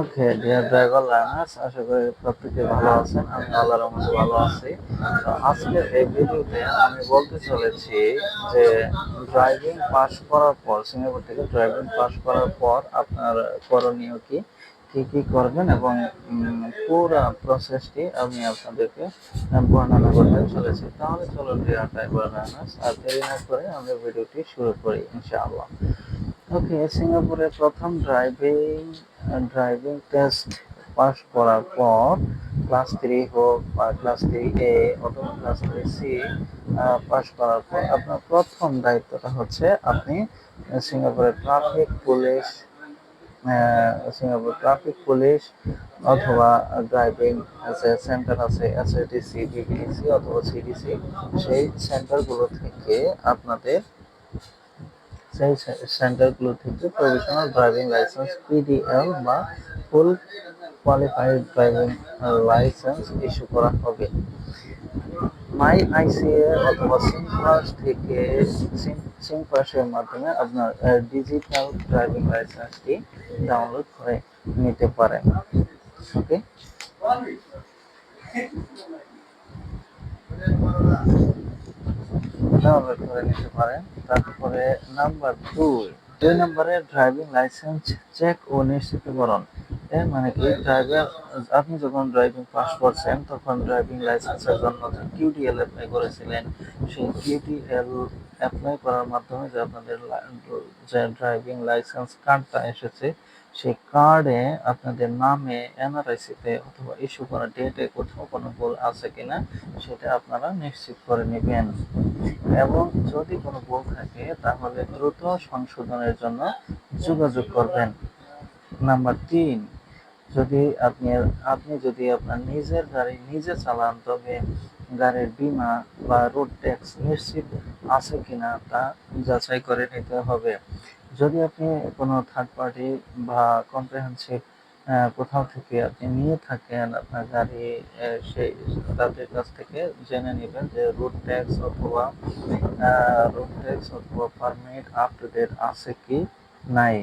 ওকে dear driver learners আশা করি প্রত্যেকে ভালো আছেন, আমি আল্লাহর রহমতে ভালো আছি। তো আজকের এই ভিডিওতে আমি বলতে চলেছি যে ড্রাইভিং পাস করার পর, সিঙ্গাপুর থেকে ড্রাইভিং পাস করার পর আপনার করণীয় কি? কি কি করবেন এবং পুরো প্রসেসটি আমি আপনাদেরকে বর্ণনা করতে চলেছি। তাহলে চলো ডিয়ার ড্রাইভার লার্নার্স আর দেরি না করে আমরা ভিডিওটি শুরু করি, ইনশাআল্লাহ। ওকে সিঙ্গাপুরে প্রথম ড্রাইভিং ড্রাইভিং টেস্ট পাস করার পর ক্লাস থ্রি হোক বা ক্লাস থ্রি এ অথবা ক্লাস থ্রি সি পাস করার পর আপনার প্রথম দায়িত্বটা হচ্ছে আপনি সিঙ্গাপুরের traffic police Singapore traffic police অথবা ড্রাইভিং যে সেন্টার আছে এসএডিসি বিবিডিসি অথবা সিডিসি সেই সেন্টারগুলো থেকে আপনাদের সেই সেন্টারগুলো থেকে প্রভিশনাল ড্রাইভিং লাইসেন্স পিডিএল বা full qualified driving licence issue করা হবে। মাই আইসিএ অথবা সিমপাস থেকে সিমপাসের মাধ্যমে আপনার ডিজিটাল ড্রাইভিং লাইসেন্সটি ডাউনলোড করে নিতে পারেন। ওকে ডাউনলোড করে নিতে পারেন। তারপরে নাম্বার দুই দুই নম্বরে ড্রাইভিং লাইসেন্স চেক ও নিশ্চিতকরণ এর মানে কি? ড্রাইভার আপনি যখন ড্রাইভিং পাস করছেন, তখন ড্রাইভিং লাইসেন্সের জন্য যে কিউডিএল অ্যাপ্লাই করেছিলেন, সেই কিউডিএল অ্যাপ্লাই করার মাধ্যমে যে আপনাদের যে ড্রাইভিং লাইসেন্স কার্ডটা এসেছে, সেই কার্ডে আপনাদের নামে এনআরআইসিতে অথবা ইস্যু করা ডেটে কোথাও কোনো ভুল আছে কিনা, সেটা আপনারা নিশ্চিত করে নেবেন। এবং যদি কোনো ভুল থাকে, তাহলে দ্রুত সংশোধনের জন্য যোগাযোগ করবেন। নাম্বার তিন, যদি আপনি আপনি যদি আপনার নিজের গাড়ি নিজে চালান, তবে গাড়ির বিমা বা রোড ট্যাক্স নিশ্চিত আছে কিনা তা যাচাই করে নিতে হবে। যদি আপনি কোনো থার্ড পার্টি বা কম্প্রিহেন্সিভ কোথাও থেকে আপনি নিয়ে থাকেন আপনার গাড়ি সেই তাদের কাছ থেকে জেনে নেবেন যে রোড ট্যাক্স অথবা রোড ট্যাক্স অথবা পারমিট আপ টু ডেট আছে কি নাই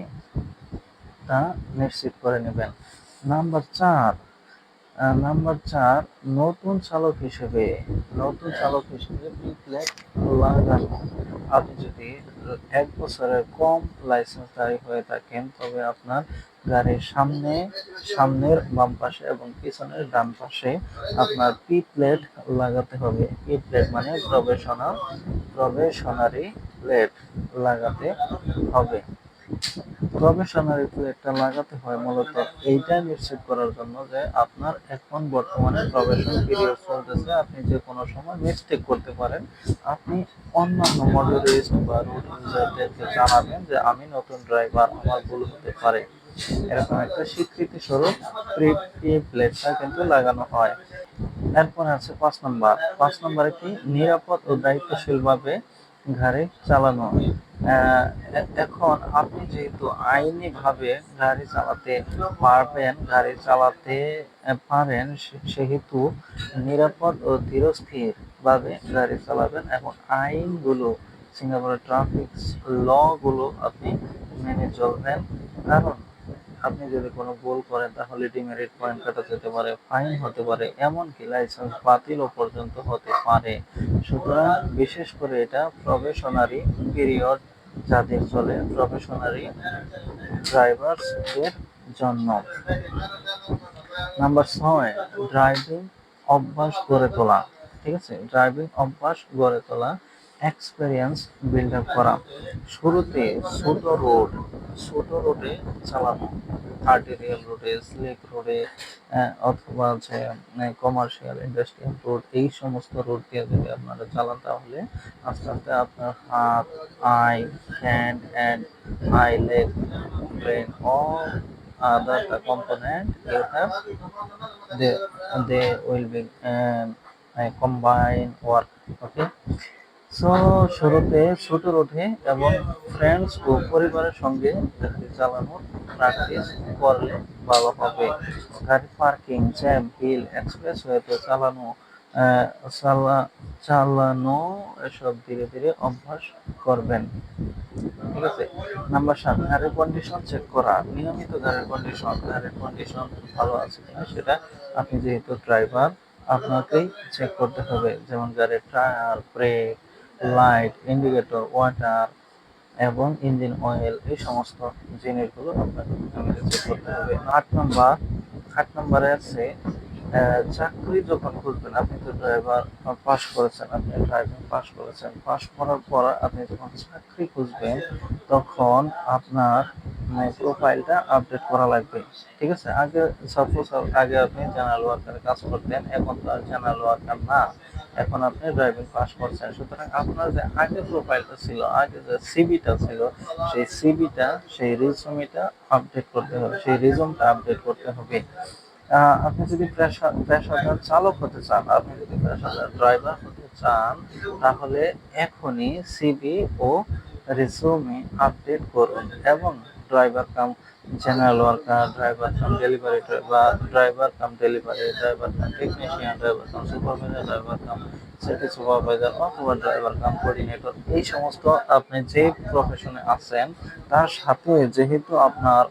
তা নিশ্চিত করে নেবেন। নাম্বার চার নাম্বার চার, নতুন চালক হিসেবে, নতুন চালক হিসেবে প্লেট লাগানো। আপনি যদি এক বছরের কম লাইসেন্সধারী হয়ে থাকেন, তবে আপনার গাড়ির সামনে, সামনের বাম পাশে এবং পিছনের ডান পাশে আপনার পি প্লেট লাগাতে হবে। পি প্লেট মানে প্রবেশনাল প্রবেশনারি প্লেট লাগাতে হবে। প্রবেশনারি প্লেটটা লাগাতে হয় মূলত এইটা নিশ্চিত করার জন্য যে আপনার এখন বর্তমানে প্রবেশন পিরিয়ড চলতেছে। আপনি যে কোনো সময় মিস্টেক করতে পারেন। আপনি অন্যান্য মডারিস্ট বা রুট ইউজারদেরকে জানাবেন যে, আমি নতুন ড্রাইভার আমার ভুল হতে পারে। এরকম একটা স্বীকৃতি স্বরূপ প্লেটটা কিন্তু লাগানো হয়। এরপর আছে পাঁচ নম্বর। পাঁচ নম্বরে কি? নিরাপদ ও দায়িত্বশীলভাবে গাড়ি চালানো। এখন আপনি যেহেতু আইনিভাবে গাড়ি চালাতে পারবেন, গাড়ি চালাতে পারেন সেহেতু নিরাপদ ও ধীরস্থির ভাবে গাড়ি চালাবেন এবং আইনগুলো, সিঙ্গাপুরের ট্রাফিক লগুলো আপনি মেনে চলবেন। কারণ আপনি যদি কোনো ভুল করেন, তাহলে ডিমেরিট পয়েন্ট কাটা যেতে পারে ফাইন হতে পারে, এমনকি লাইসেন্স বাতিলও পর্যন্ত হতে পারে। সুতরাং বিশেষ করে এটা প্রফেশনারি পিরিয়ড যাদের চলে প্রফেশনারি ড্রাইভার্সদের জন্য। নাম্বার ছয় ড্রাইভিং অভ্যাস গড়ে তোলা। ঠিক আছে? ড্রাইভিং অভ্যাস গড়ে তোলা। এক্সপেরিয়েন্স বিল্ড আপ করা। শুরুতে ছোট রোড ছোট রোডে চালানো। আর্টেরিয়াল রোডে স্লেক রোডে অথবা হচ্ছে কমার্শিয়াল ইন্ডাস্ট্রিয়াল রোড এই সমস্ত রোড দিয়ে যদি আপনারা চালান তাহলে আস্তে আস্তে আপনার হাত eye hand and eye leg brain all other the component you have they will be um, combine work okay? শুরুতে ছোট রোডে এবং ফ্রেন্ডস ও পরিবারের সঙ্গে গাড়ি চালানোর প্র্যাকটিস করলে ভালো হবে। গাড়ি পার্কিং জ্যাম হিল এক্সপ্রেস ওয়েতে চালানো চালা, চালানো এসব ধীরে ধীরে অভ্যাস করবেন। ঠিক আছে? নাম্বার সাত, গাড়ির কন্ডিশন চেক করা। নিয়মিত গাড়ির কন্ডিশন গাড়ির কন্ডিশন ভালো আছে কিনা সেটা আপনি যেহেতু ড্রাইভার আপনাকেই চেক করতে হবে। যেমন গাড়ির tyre brake light, indicator, water এবং ইঞ্জিন অয়েল এই সমস্ত জিনিসগুলো আপনাকে চেক করতে হবে। আট নম্বর, আট নম্বরে আছে চাকরি যখন খুঁজবেন, আপনি তো ড্রাইভার পাস করেছেন, আপনি ড্রাইভিং পাস করেছেন পাস করার পর আপনি যখন চাকরি খুঁজবেন, তখন আপনার প্রোফাইলটা আপডেট করা লাগবে। ঠিক আছে? আগে সাপোজ আগে আপনি জেনারেল ওয়ার্কারে কাজ করতেন, এখন তো আর জেনারেল ওয়ার্কার না। এখন আপনি ড্রাইভিং পাস করছেন। সুতরাং আপনার যে আগে প্রোফাইলটা ছিল, আগে যে সিবিটা ছিল, সেই সিবিটা সেই রিজুমিটা আপডেট করতে হবে, সেই রিজুমটা আপডেট করতে হবে। আপনি যদি পেশা- পেশাদার চালক হতে চান, আপনি যদি পেশাদার ড্রাইভার হতে চান, তাহলে এখনই সিবি ও রিজুমে আপডেট করুন এবং driver cum general worker driver cum delivery বা driver cum delivery driver cum technician driver cum supervisor driver cum city supervisor অথবা ড্রাইভার কাম কোঅর্ডিনেটর এই সমস্ত আপনি যে প্রফেশনে আছেন, তার সাথে যেহেতু আপনার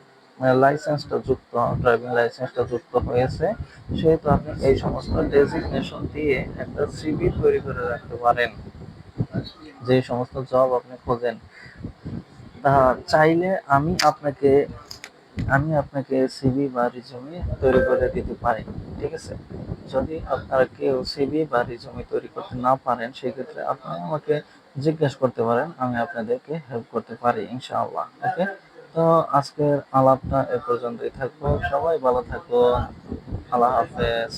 লাইসেন্সটা যুক্ত ড্রাইভিং লাইসেন্সটা যুক্ত হয়েছে, সেহেতু আপনি এই সমস্ত ডেজিগনেশন দিয়ে একটা সিভি তৈরি করে রাখতে পারেন। যে সমস্ত জব আপনি খোঁজেন। চাইলে আমি আপনাকে আমি আপনাকে সিভি বা রিজুমি তৈরি করে দিতে পারি, ঠিক আছে? যদি আপনারা কেউ সিভি বা রিজুমি তৈরি করতে না পারেন, সেক্ষেত্রে আপনি আমাকে জিজ্ঞেস করতে পারেন, আমি আপনাদেরকে হেল্প করতে পারি, ইনশাআল্লাহ, ওকে? তো আজকের আলাপটা এ পর্যন্তই থাকব। সবাই ভালো থাকুন। আল্লাহ হাফেজ।